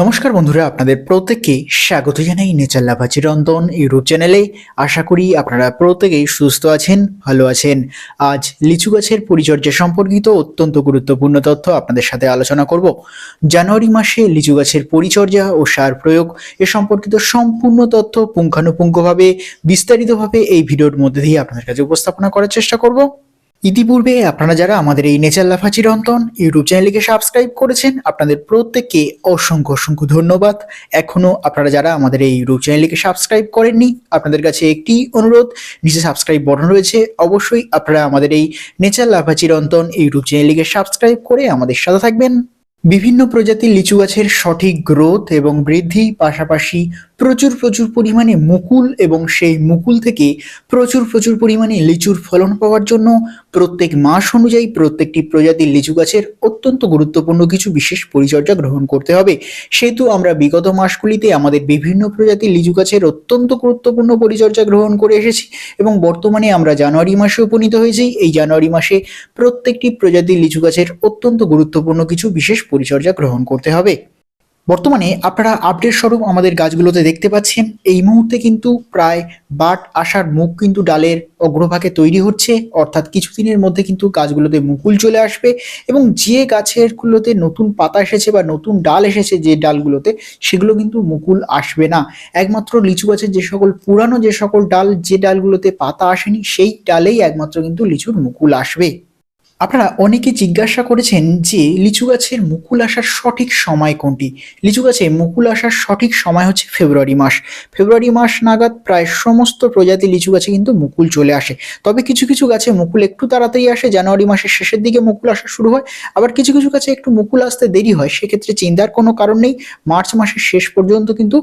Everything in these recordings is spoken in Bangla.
নমস্কার বন্ধুরা, আপনাদের প্রত্যেককে স্বাগত জানাই নেচার লাভা চিরন্তন ইউটিউব চ্যানেলে। আশা করি আপনারা প্রত্যেকেই সুস্থ আছেন, ভালো আছেন। আজ লিচু গাছের পরিচর্যা সম্পর্কিত অত্যন্ত গুরুত্বপূর্ণ তথ্য আপনাদের সাথে আলোচনা করব। জানুয়ারি মাসে লিচু গাছের পরিচর্যা ও সার প্রয়োগ এ সম্পর্কিত সম্পূর্ণ তথ্য পুঙ্খানুপুঙ্খভাবে, বিস্তারিতভাবে এই ভিডিওর মধ্যে দিয়ে আপনাদের কাছে উপস্থাপনা করার চেষ্টা করব। ইতিপূর্বে আপনারা যারা আমাদের এই নেচার লাফা চিরন্তন ইউটিউব চ্যানেলকে সাবস্ক্রাইব করেছেন, আপনাদের প্রত্যেককে অসংখ্য অসংখ্য ধন্যবাদ। এখনও আপনারা যারা আমাদের এই ইউটিউব চ্যানেলকে সাবস্ক্রাইব করেননি, আপনাদের কাছে একটি অনুরোধ, নিচে সাবস্ক্রাইব বটন রয়েছে। অবশ্যই আপনারা আমাদের এই নেচার লাফা চিরন্তন ইউটিউব চ্যানেলকে সাবস্ক্রাইব করে আমাদের সাথে থাকবেন। বিভিন্ন প্রজাতির লিচু গাছের সঠিক গ্রোথ এবং বৃদ্ধি পাশাপাশি প্রচুর প্রচুর পরিমাণে মুকুল এবং সেই মুকুল থেকে প্রচুর প্রচুর পরিমাণে লিচুর ফলন পাওয়ার জন্য প্রত্যেক মাস অনুযায়ী প্রত্যেকটি প্রজাতির লিচু গাছের অত্যন্ত গুরুত্বপূর্ণ কিছু বিশেষ পরিচর্যা গ্রহণ করতে হবে। সেহেতু আমরা বিগত মাসগুলিতে আমাদের বিভিন্ন প্রজাতির লিচু গাছের অত্যন্ত গুরুত্বপূর্ণ পরিচর্যা গ্রহণ করে এসেছি এবং বর্তমানে আমরা জানুয়ারি মাসে উপনীত হয়েছি। এই জানুয়ারি মাসে প্রত্যেকটি প্রজাতির লিচু গাছের অত্যন্ত গুরুত্বপূর্ণ কিছু বিশেষ পরিচর্যা গ্রহণ করতে হবে। বর্তমানে আপনারা আপডেট স্বরূপ আমাদের গাছগুলোতে দেখতে পাচ্ছেন। এই মুহূর্তে কিন্তু প্রায় বাট আসার মুখ কিন্তু ডালের অগ্রভাগে তৈরি হচ্ছে। অর্থাৎ কিছুদিনের মধ্যে কিন্তু গাছগুলোতে মুকুল চলে আসবে এবং যে গাছেরগুলোতে নতুন পাতা এসেছে বা নতুন ডাল এসেছে যে ডালগুলোতে, সেগুলো কিন্তু মুকুল আসবে না। একমাত্র লিচু গাছের যে সকল পুরানো যে সকল ডাল, যে ডালগুলোতে পাতা আসেনি, সেই ডালেই একমাত্র কিন্তু লিচুর মুকুল আসবে। আপনারা অনেকে জিজ্ঞাসা করেছেন যে লিচু গাছের মুকুল আসার সঠিক সময় কোনটি? লিচু গাছে মুকুল আসার সঠিক সময় হচ্ছে ফেব্রুয়ারি মাস। ফেব্রুয়ারি মাস নাগাদ প্রায় সমস্ত প্রজাতি লিচু গাছে কিন্তু মুকুল চলে আসে। তবে কিছু কিছু গাছে মুকুল একটু তাড়াতাড়ি আসে, জানুয়ারি মাসের শেষের দিকে মুকুল আসা শুরু হয়। আবার কিছু কিছু গাছে একটু মুকুল আসতে দেরি হয়, সেক্ষেত্রে চিন্তার কোনো কারণ নেই। মার্চ মাসের শেষ পর্যন্ত কিন্তু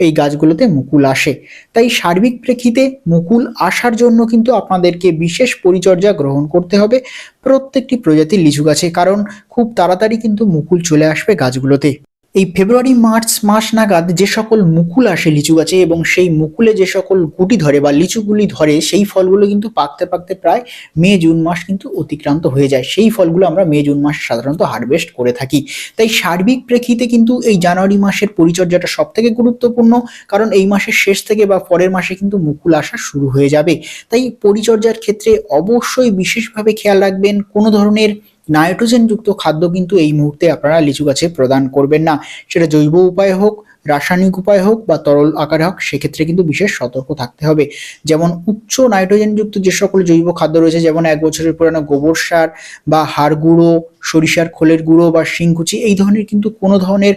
এই গাছগুলোতে মুকুল আসে। তাই সার্বিক প্রেক্ষিতে মুকুল আসার জন্য কিন্তু আপনাদেরকে বিশেষ পরিচর্যা গ্রহণ করতে হবে প্রত্যেকটি প্রজাতির লিচু গাছে। কারণ খুব তাড়াতাড়ি কিন্তু মুকুল চলে আসবে গাছগুলোতে। এই ফেব্রুয়ারি, মার্চ মাস নাগাদ যে সকল মুকুল আসে লিচু গাছে এবং সেই মুকুলে যে সকল গুটি ধরে বা লিচুগুলি ধরে, সেই ফলগুলো কিন্তু পাকতে পাকতে প্রায় মে, জুন মাস কিন্তু অতিক্রান্ত হয়ে যায়। সেই ফলগুলো আমরা মে, জুন মাসে সাধারণত হারভেস্ট করে থাকি। তাই সার্বিক প্রেক্ষিতে কিন্তু এই জানুয়ারি মাসের পরিচর্যাটা সব থেকে গুরুত্বপূর্ণ, কারণ এই মাসের শেষ থেকে বা পরের মাসে কিন্তু মুকুল আসা শুরু হয়ে যাবে। তাই পরিচর্যার ক্ষেত্রে অবশ্যই বিশেষভাবে খেয়াল রাখবেন। কোনো ধরনের নাইট্রোজেনযুক্ত খাদ্য কিন্তু এই মুহূর্তে আপনারা লিচু গাছে প্রদান করবেন না। সেটা জৈব উপায় হোক, রাসায়নিক উপায় হোক বা তরল আকারে হোক, সেক্ষেত্রে কিন্তু বিশেষ সতর্ক থাকতে হবে। যেমন উচ্চ নাইট্রোজেনযুক্ত যে সকল জৈব খাদ্য রয়েছে, যেমন এক বছরের পুরানো গোবর সার বা হাড় গুঁড়ো, সরিষার খোলের গুঁড়ো বা শিংকুচি, এই ধরনের কিন্তু কোনো ধরনের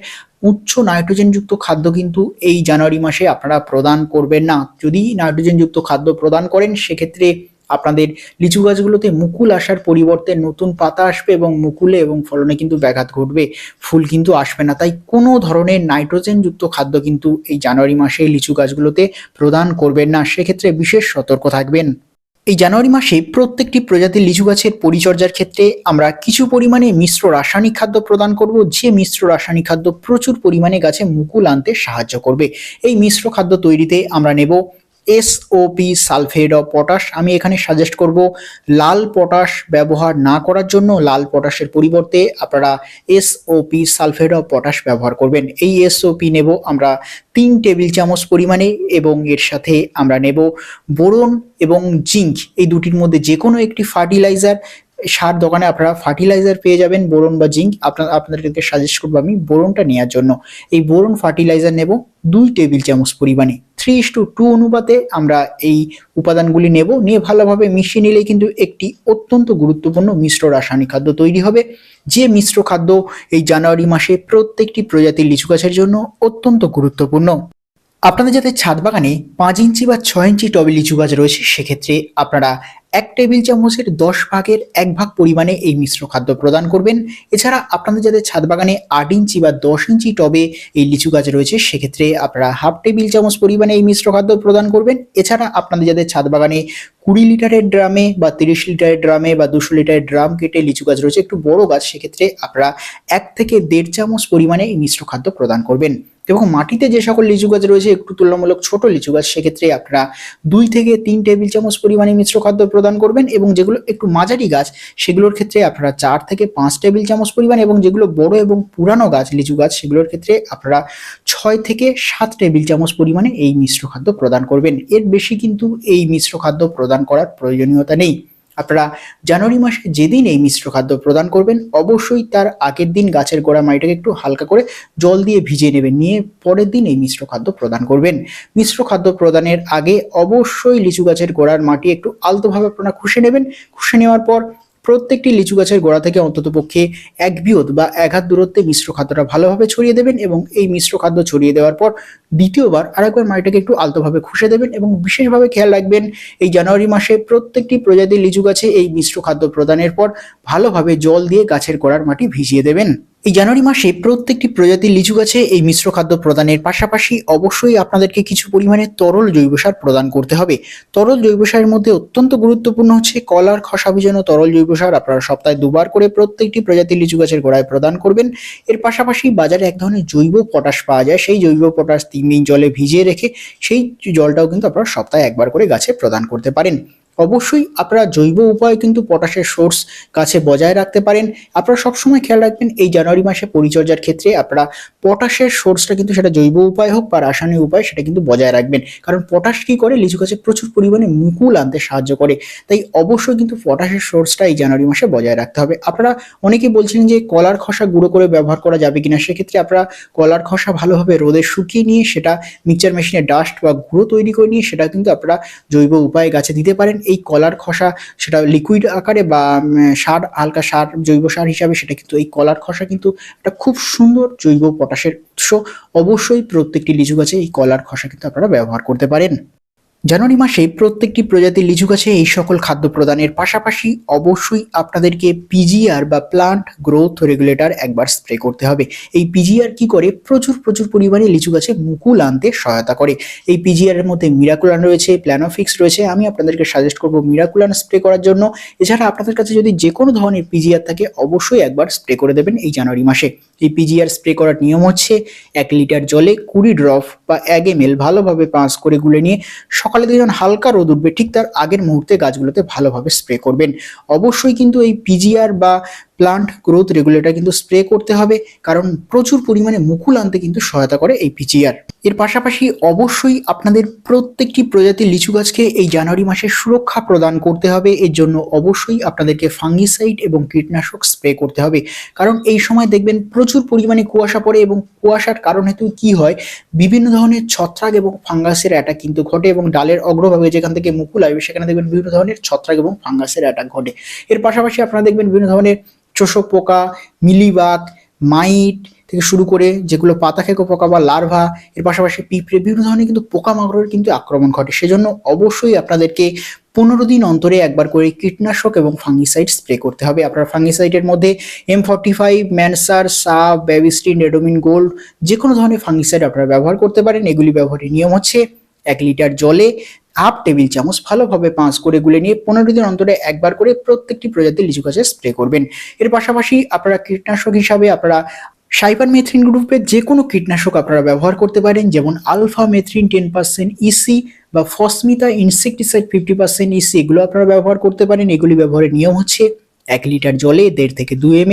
উচ্চ নাইট্রোজেনযুক্ত খাদ্য কিন্তু এই জানুয়ারি মাসে আপনারা প্রদান করবেন না। যদি নাইট্রোজেনযুক্ত খাদ্য প্রদান করেন, সেক্ষেত্রে আপনাদের লিচু গাছগুলোতে মুকুল আসার পরিবর্তে নতুন পাতা আসবে এবং মুকুলে এবং ফলনে কিন্তু ব্যাঘাত ঘটবে। ফুল কিন্তু আসবে না। তাই কোনো ধরনের নাইট্রোজেনযুক্ত খাদ্য কিন্তু এই জানুয়ারি মাসে লিচু গাছগুলোতে প্রদান করবেন না। সেক্ষেত্রে বিশেষ সতর্ক থাকবেন। এই জানুয়ারি মাসে প্রত্যেকটি প্রজাতির লিচু গাছের পরিচর্যার ক্ষেত্রে আমরা কিছু পরিমাণে মিশ্র রাসায়নিক খাদ্য প্রদান করব, যে মিশ্র রাসায়নিক খাদ্য প্রচুর পরিমাণে গাছে মুকুল আনতে সাহায্য করবে। এই মিশ্র খাদ্য তৈরিতে আমরা নেব এসওপি সালফেট অফ পটাশ। আমি এখানে সাজেস্ট করব লাল পটাশ ব্যবহার না করার জন্য। লাল পটাশের পরিবর্তে আপনারা এসওপি সালফেট অফ পটাশ ব্যবহার করবেন। এই এসওপি নেব আমরা তিন টেবিল চামচ পরিমাণে এবং এর সাথে আমরা নেব বোরন এবং জিঙ্ক। এই দুটির মধ্যে যে কোনো একটি ফার্টিলাইজার, সার দোকানে আপনারা ফার্টিলাইজার পেয়ে যাবেন, বোরন বা জিঙ্ক। আপনার, আপনাদেরকে সাজেস্ট করব আমি বোরনটা নেওয়ার জন্য। এই বোরন ফার্টিলাইজার নেব দুই টেবিল চামচ পরিমাণে। থ্রি ইস টু টু অনুপাতে আমরা এই উপাদানগুলি নেব। নিয়ে ভালোভাবে মিশিয়ে নিলে কিন্তু একটি অত্যন্ত গুরুত্বপূর্ণ মিশ্র রাসায়নিক খাদ্য তৈরি হবে। যে মিশ্র খাদ্য এই জানুয়ারি মাসে প্রত্যেকটি প্রজাতির লিচু গাছের জন্য অত্যন্ত গুরুত্বপূর্ণ। আপনাদের যাতে ছাদ বাগানে পাঁচ ইঞ্চি বা ছয় ইঞ্চি টবে লিচু গাছ রয়েছে, সেক্ষেত্রে আপনারা এক টেবিল চামচের দশ ভাগের এক ভাগ পরিমাণে এই মিশ্র খাদ্য প্রদান করবেন। এছাড়া আপনাদের যাদের ছাদ বাগানে আট ইঞ্চি বা দশ ইঞ্চি টবে এই লিচু গাছ রয়েছে, সেক্ষেত্রে আপনারা হাফ টেবিল চামচ পরিমাণে এই মিশ্র খাদ্য প্রদান করবেন। এছাড়া আপনাদের যাদের ছাদ বাগানে কুড়ি লিটারের ড্রামে বা তিরিশ লিটারের ড্রামে বা দুশো লিটারের ড্রাম কেটে লিচু গাছ রয়েছে, একটু বড় গাছ, সেক্ষেত্রে আপনারা এক থেকে দেড় চামচ পরিমাণে এই মিশ্র খাদ্য প্রদান করবেন। এবং মাটিতে যে সকল লিচু গাছ রয়েছে, একটু তুলনামূলক ছোট লিচু গাছ, সেক্ষেত্রে আপনারা দুই থেকে তিন টেবিল চামচ পরিমাণে মিশ্র খাদ্য প্রদান করবেন এবং যেগুলো একটু মাঝারি গাছ, সেগুলোর ক্ষেত্রে আপনারা চার থেকে পাঁচ টেবিল চামচ পরিমাণ এবং যেগুলো বড় এবং পুরানো গাছ, লিচু গাছ, সেগুলোর ক্ষেত্রে আপনারা ছয় থেকে সাত টেবিল চামচ পরিমাণে এই মিশ্র খাদ্য প্রদান করবেন। এর বেশি কিন্তু এই মিশ্র খাদ্য প্রদান করার প্রয়োজনীয়তা নেই। আপনারা জানুয়ারি মাসে যেদিন এই মিশ্র খাদ্য প্রদান করবেন, অবশ্যই তার আগের দিন গাছের গোড়া মাটিটাকে একটু হালকা করে জল দিয়ে ভিজিয়ে নেবেন, নিয়ে পরের দিন এই মিশ্র খাদ্য প্রদান করবেন। মিশ্র খাদ্য প্রদানের আগে অবশ্যই লিচু গাছের গোড়ার মাটি একটু আলতোভাবে আপনারা খুশে নেবেন। খুশে নেওয়ার পর প্রত্যেকটি লিচু গাছের গোড়া থেকে অন্তত পক্ষে এক বিয়ত বা এক হাত দূরত্বে মিশ্র খাদ্যটা ভালোভাবে ছড়িয়ে দেবেন এবং এই মিশ্র খাদ্য ছড়িয়ে দেওয়ার পর দ্বিতীয়বার আরেকবার মাটিটাকে একটু আলতোভাবে খুশে দেবেন এবং বিশেষভাবে খেয়াল রাখবেন এই জানুয়ারি মাসে প্রত্যেকটি প্রজাতির লিচু গাছে এই মিশ্র খাদ্য প্রদানের পর ভালোভাবে জল দিয়ে গাছের গোড়ার মাটি ভিজিয়ে দেবেন। এই জানুয়ারি মাসে প্রত্যেকটি প্রজাতির লিচু গাছে এই মিশ্র খাদ্য প্রদানের পাশাপাশি অবশ্যই আপনাদেরকে কিছু পরিমাণে তরল জৈব সার প্রদান করতে হবে। তরল জৈব সারের মধ্যে অত্যন্ত গুরুত্বপূর্ণ হচ্ছে কলার খসা ভিজানো তরল জৈব সার আপনারা সপ্তাহে দুবার করে প্রত্যেকটি প্রজাতির লিচু গাছের গোড়ায় প্রদান করবেন। এর পাশাপাশি বাজারে এক ধরনের জৈব পটাশ পাওয়া যায়। সেই জৈব পটাশ তিন দিন জলে ভিজিয়ে রেখে সেই জলটাও কিন্তু আপনারা সপ্তাহে একবার করে গাছে প্রদান করতে পারেন। অবশ্যই আপনারা জৈব উপায়ে কিন্তু পটাশের সোর্স গাছে বজায় রাখতে পারেন। আপনারা সবসময় খেয়াল রাখবেন, এই জানুয়ারি মাসে পরিচর্যার ক্ষেত্রে আপনারা পটাশের সোর্সটা কিন্তু সেটা জৈব উপায় হোক বা রাসায়নিক উপায় সেটা কিন্তু বজায় রাখবেন। কারণ পটাশ কি করে? লিচু গাছে প্রচুর পরিমাণে মুকুল আনতে সাহায্য করে। তাই অবশ্যই কিন্তু পটাশের সোর্সটা এই জানুয়ারি মাসে বজায় রাখতে হবে। আপনারা অনেকেই বলছিলেন যে কলার খসা গুঁড়ো করে ব্যবহার করা যাবে কিনা? সেক্ষেত্রে আপনারা কলার খসা ভালোভাবে রোদে শুকিয়ে নিয়ে সেটা মিক্সচার মেশিনে ডাস্ট বা গুঁড়ো তৈরি করে নিয়ে সেটা কিন্তু আপনারা জৈব উপায়ে গাছে দিতে পারেন। এই কলার খসা সেটা লিকুইড আকারে বা সার, হালকা সার, জৈব সার হিসাবে সেটা কিন্তু এই কলার খসা কিন্তু একটা খুব সুন্দর জৈব পটাশের উৎস। অবশ্যই প্রত্যেকটি লিচু গাছে এই কলার খসা কিন্তু আপনারা ব্যবহার করতে পারেন। জানুয়ারি মাসে প্রত্যেকটি প্রজাতির লিচু গাছে এই সকল খাদ্য প্রদানের পাশাপাশি অবশ্যই আপনাদেরকে পিজিআর বা প্লান্ট গ্রোথ রেগুলেটর একবার স্প্রে করতে হবে। এই পিজিআর কি করে? প্রচুর প্রচুর পরিমাণে লিচু গাছে মুকুল আনতে সহায়তা করে। এই পিজিআর এর মধ্যে মিরাকুলান রয়েছে প্ল্যানোফিক্স রয়েছে। আমি আপনাদেরকে সাজেস্ট করব মিরাকুলান স্প্রে করার জন্য। এছাড়া আপনাদের কাছে যদি যে কোনো ধরনের পিজিআর থাকে, অবশ্যই একবার স্প্রে করে দেবেন এই জানুয়ারি মাসে। এই পিজিআর স্প্রে করার নিয়ম হচ্ছে, এক লিটার জলে কুড়ি ড্রপ বা এক এম ভালোভাবে পাঁচ করে গুলে নিয়ে সকালে দুজন হালকা রোদ উঠবে, ঠিক তার আগের মুহূর্তে গাছগুলোতে ভালোভাবে স্প্রে করবেন। অবশ্যই কিন্তু এই পিজিআর বা প্লান্ট গ্রোথ রেগুলেটর কিন্তু স্প্রে করতে হবে, কারণ প্রচুর পরিমাণে মুকুল আনতে কিন্তু সহায়তা করে এই পিজিআর এর পাশাপাশি অবশ্যই আপনাদের প্রত্যেকটি প্রজাতির লিচু গাছকে এই জানুয়ারি মাসে সুরক্ষা প্রদান করতে হবে। এর জন্য অবশ্যই আপনাদেরকে ফাঙ্গিসাইড এবং কীটনাশক স্প্রে করতে হবে। কারণ এই সময় দেখবেন প্রচুর পরিমাণে কুয়াশা পড়ে এবং কুয়াশার কারণ হেতু কি হয়, বিভিন্ন ধরনের ছত্রাক এবং ফাঙ্গাসের অ্যাটাক কিন্তু ঘটে এবং ডালের অগ্রভাগে যেখান থেকে মুকুল আসবে, সেখানে দেখবেন বিভিন্ন ধরনের ছত্রাক এবং ফাঙ্গাসের অ্যাটাক ঘটে। এর পাশাপাশি আপনারা দেখবেন বিভিন্ন ধরনের চোষক পোকা মিলিবাগ মাইট থেকে শুরু করে যেগুলো পাতা খেকো পোকা বা লার্ভা, এর পাশাপাশি পিঁপড়ে বিভিন্ন ধরনের কিন্তু পোকামাকড়ের কিন্তু আক্রমণ ঘটে। সেজন্য অবশ্যই আপনাদেরকে পনেরো দিন অন্তরে একবার করে কীটনাশক এবং ফাঙ্গিসাইড স্প্রে করতে হবে। আপনার ফাঙ্গিসাইডের মধ্যে এম ফর্টি ফাইভ, ম্যানসার সাব ব্যাবিস্টিন, রেডোমিন, গোল্ড যে কোনো ধরনের ফাঙ্গিসাইড আপনারা ব্যবহার করতে পারেন। এগুলি ব্যবহারের নিয়ম হচ্ছে এক লিটার জলে হাফ টেবিল চামচ ভালোভাবে পাঁচ করে গুলে নিয়ে পনেরো দিন অন্তরে একবার করে প্রত্যেকটি প্রজাতির লিচু গাছে স্প্রে করবেন। এর পাশাপাশি আপনারা কীটনাশক হিসাবে আপনারা সাইপার মেথ্রিন গ্রুপের যে কোনো কীটনাশক আপনারা ব্যবহার করতে পারেন, যেমন alphamethrin ten percent E C বা ফসমিতা insecticide fifty percent E C এগুলো আপনারা ব্যবহার করতে পারেন। এগুলি ব্যবহারের নিয়ম হচ্ছে এক লিটার জলে দেড় থেকে দুই এম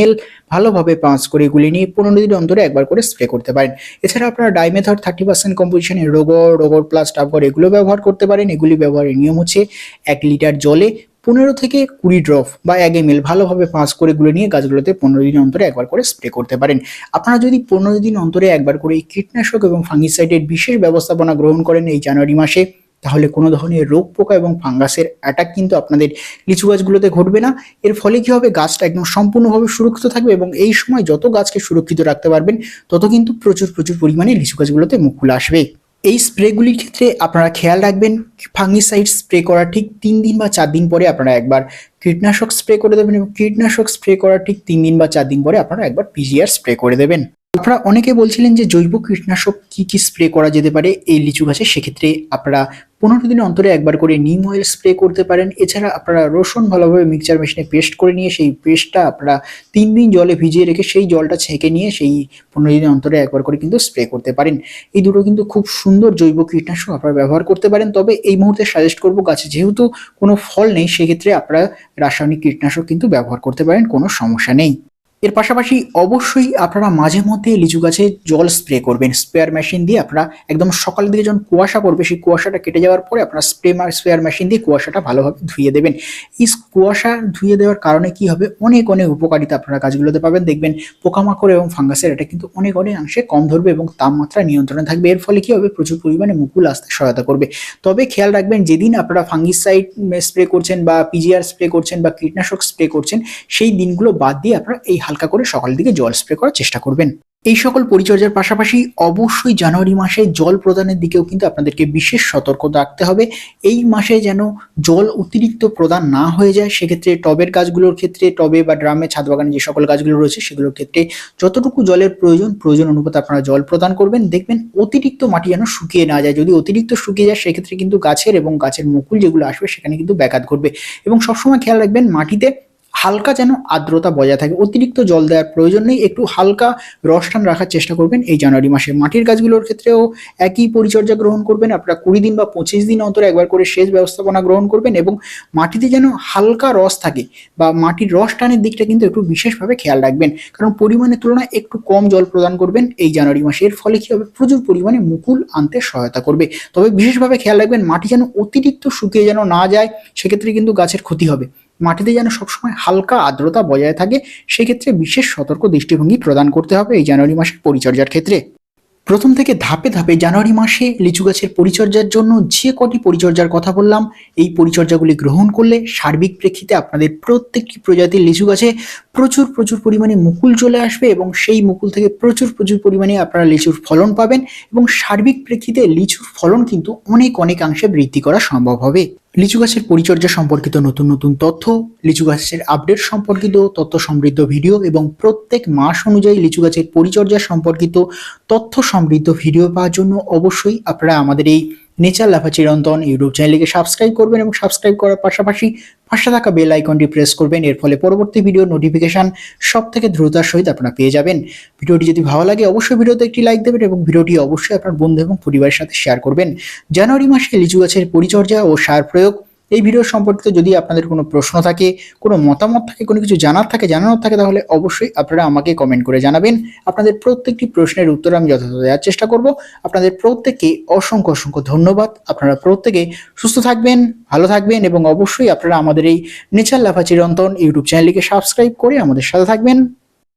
ভালোভাবে পাঁচ করে গুলি নিয়ে পনেরো দিন অন্তরে একবার করে স্প্রে করতে পারেন। এছাড়া আপনারা ডাইমেথড থার্টি পার্সেন্ট কম্পোজিশনের রোগর রোগর প্লাস টাবগর এগুলো ব্যবহার করতে পারেন। এগুলি ব্যবহারের নিয়ম হচ্ছে এক লিটার জলে পনেরো থেকে কুড়ি ড্রপ বা এক এম এল ভালোভাবে পাঁচ করে গুলে নিয়ে গাছগুলোতে পনেরো দিন অন্তরে একবার করে স্প্রে করতে পারেন। আপনারা যদি পনেরো দিন অন্তরে একবার করে কীটনাশক এবং ফাঙ্গিসাইডের বিশেষ ব্যবস্থাপনা গ্রহণ করেন এই জানুয়ারি মাসে তাহলে কোনো ধরনের রোগ পোকা এবং ফাঙ্গাসের অ্যাটাক কিন্তু আপনাদের লিচু গাছগুলোতে ঘটবে না। এর ফলে কি হবে? গাছটা একদম সম্পূর্ণভাবে সুরক্ষিত থাকবে এবং এই সময় যত গাছকে সুরক্ষিত রাখতে পারবেন, তত কিন্তু প্রচুর প্রচুর পরিমাণে লিচু গাছগুলোতে মুকুল আসবে। এই স্প্রেগুলির ক্ষেত্রে আপনারা খেয়াল রাখবেন, ফাঙ্গিসাইড স্প্রে করার ঠিক তিন দিন বা চার দিন পরে আপনারা একবার কীটনাশক স্প্রে করে দেবেন এবং কীটনাশক স্প্রে করার ঠিক তিন দিন বা চার দিন পরে আপনারা একবার পিজিআর স্প্রে করে দেবেন। আপনারা অনেকে বলছিলেন যে জৈব কীটনাশক কি কি স্প্রে করা যেতে পারে এই লিচু গাছে, সেক্ষেত্রে আপনারা পনেরো দিন অন্তরে একবার করে নিম অয়েল স্প্রে করতে পারেন। এছাড়া আপনারা রসুন ভালোভাবে মিক্সচার মেশিনে পেস্ট করে নিয়ে সেই পেস্টটা আপনারা তিন দিন জলে ভিজিয়ে রেখে সেই জলটা ছেঁকে নিয়ে সেই পনেরো দিন অন্তরে একবার করে কিন্তু স্প্রে করতে পারেন। এই দুটো কিন্তু খুব সুন্দর জৈব কীটনাশক আপনারা ব্যবহার করতে পারেন। তবে এই মুহূর্তে সাজেস্ট করব গাছে যেহেতু কোনো ফল নেই, সেক্ষেত্রে আপনারা রাসায়নিক কীটনাশক কিন্তু ব্যবহার করতে পারেন, কোনো সমস্যা নেই। এর পাশাপাশি অবশ্যই আপনারা মাঝে মধ্যে লিচু গাছে জল স্প্রে করবেন। স্প্রেয়ার মেশিন দিয়ে আপনারা একদম সকালের দিকে যখন কুয়াশা করবে সেই কুয়াশাটা কেটে যাওয়ার পরে আপনারা স্প্রে স্প্রেয়ার মেশিন দিয়ে কুয়াশাটা ভালোভাবে ধুয়ে দেবেন। এই কুয়াশা ধুয়ে দেওয়ার কারণে কি হবে? অনেক অনেক উপকারিতা আপনারা গাছগুলোতে পাবেন। দেখবেন পোকামাকড় এবং ফাঙ্গাসের এটা কিন্তু অনেক অনেক অংশে কম ধরবে এবং তাপমাত্রা নিয়ন্ত্রণে থাকবে। এর ফলে কি হবে? প্রচুর পরিমাণে মুকুল আসতে সহায়তা করবে। তবে খেয়াল রাখবেন, যেদিন আপনারা ফাঙ্গিসাইড স্প্রে করছেন বা পিজিআর স্প্রে করছেন বা কীটনাশক স্প্রে করছেন, সেই দিনগুলো বাদ দিয়ে আপনারা এই হালকা করে সকালের দিকে জল স্প্রে করার চেষ্টা করবেন। এই সকল পরিচর্যার পাশাপাশি অবশ্যই জানুয়ারি মাসে জল প্রদানের দিকেও কিন্তু আপনাদেরকে বিশেষ সতর্ক রাখতে হবে। এই মাসে যেন জল অতিরিক্ত প্রদান না হয়ে যায়, সেক্ষেত্রে টবের গাছগুলোর ক্ষেত্রে, টবে বা ড্রামে, ছাদ বাগানে যে সকল গাছগুলো রয়েছে, সেগুলোর ক্ষেত্রে যতটুকু জলের প্রয়োজন প্রয়োজন অনুপাতে আপনারা জল প্রদান করবেন। দেখবেন অতিরিক্ত মাটি যেন শুকিয়ে না যায়। যদি অতিরিক্ত শুকিয়ে যায়, সেক্ষেত্রে কিন্তু গাছের এবং গাছের মুকুল যেগুলো আসবে, সেখানে কিন্তু ব্যাঘাত ঘটবে। এবং সবসময় খেয়াল রাখবেন, মাটিতে হালকা যেন আর্দ্রতা বজায় থাকে, অতিরিক্ত জল দেওয়ার প্রয়োজন নেই, একটু হালকা রস টান রাখার চেষ্টা করবেন এই জানুয়ারি মাসে। মাটির গাছগুলোর ক্ষেত্রেও একই পরিচর্যা গ্রহণ করবেন, আপনারা কুড়ি দিন বা পঁচিশ দিন অন্তর একবার করে সেচ ব্যবস্থাপনা গ্রহণ করবেন এবং মাটিতে যেন হালকা রস থাকে বা মাটির রস টানের দিকটা কিন্তু একটু বিশেষভাবে খেয়াল রাখবেন। কারণ পরিমাণের তুলনায় একটু কম জল প্রদান করবেন এই জানুয়ারি মাসে। এর ফলে কি হবে? প্রচুর পরিমাণে মুকুল আনতে সহায়তা করবে। তবে বিশেষভাবে খেয়াল রাখবেন, মাটি যেন অতিরিক্ত শুকিয়ে যেন না যায়, সেক্ষেত্রে কিন্তু গাছের ক্ষতি হবে। মাটিতে যেন সবসময় হালকা আর্দ্রতা বজায় থাকে, সেক্ষেত্রে বিশেষ সতর্ক দৃষ্টিভঙ্গি প্রদান করতে হবে এই জানুয়ারি মাসের পরিচর্যার ক্ষেত্রে। প্রথম থেকে ধাপে ধাপে জানুয়ারি মাসে লিচু গাছের পরিচর্যার জন্য যে কটি পরিচর্যার কথা বললাম, এই পরিচর্যাগুলি গ্রহণ করলে সার্বিক প্রেক্ষিতে আপনাদের প্রত্যেকটি প্রজাতির লিচু গাছে প্রচুর প্রচুর পরিমাণে মুকুল চলে আসবে এবং সেই মুকুল থেকে প্রচুর প্রচুর পরিমাণে আপনারা লিচুর ফলন পাবেন এবং সার্বিক প্রেক্ষিতে লিচুর ফলন কিন্তু অনেক, অনেকাংশে বৃদ্ধি করা সম্ভব হবে। লিচু গাছের পরিচর্যা সম্পর্কিত নতুন নতুন তথ্য, লিচু গাছের আপডেট সম্পর্কিত তথ্য সমৃদ্ধ ভিডিও এবং প্রত্যেক মাস অনুযায়ী লিচু গাছের পরিচর্যা সম্পর্কিত তথ্য সমৃদ্ধ ভিডিও পাওয়ার জন্য অবশ্যই আপনারা আমাদের এই নেচার লাফা চিরন্তন ইউটিউব চ্যানেলকে সাবস্ক্রাইব করবেন এবং সাবস্ক্রাইব করার পাশাপাশি পাশে থাকা বেল আইকনটি প্রেস করবেন। এর ফলে পরবর্তী ভিডিও নোটিফিকেশান সব থেকে দ্রুতার সহিত আপনারা পেয়ে যাবেন। ভিডিওটি যদি ভালো লাগে, অবশ্যই ভিডিওতে একটি লাইক দেবেন এবং ভিডিওটি অবশ্যই আপনার বন্ধু এবং পরিবারের সাথে শেয়ার করবেন। জানুয়ারি মাসে লিচু গাছের পরিচর্যা ও সার প্রয়োগ এই ভিডিও সম্পর্কিত যদি আপনাদের কোনো প্রশ্ন থাকে, কোনো মতামত থাকে, কোনো কিছু জানার থাকে, জানানোর থাকে, তাহলে অবশ্যই আপনারা আমাকে কমেন্ট করে জানাবেন। আপনাদের প্রত্যেকটি প্রশ্নের উত্তর আমি যথাযথ দেওয়ার চেষ্টা করব। আপনাদের প্রত্যেককে অসংখ্য অসংখ্য ধন্যবাদ। আপনারা প্রত্যেকে সুস্থ থাকবেন, ভালো থাকবেন এবং অবশ্যই আপনারা আমাদের এই নেচার লাফা চিরন্তন ইউটিউব চ্যানেলটিকে সাবস্ক্রাইব করে আমাদের সাথে থাকবেন।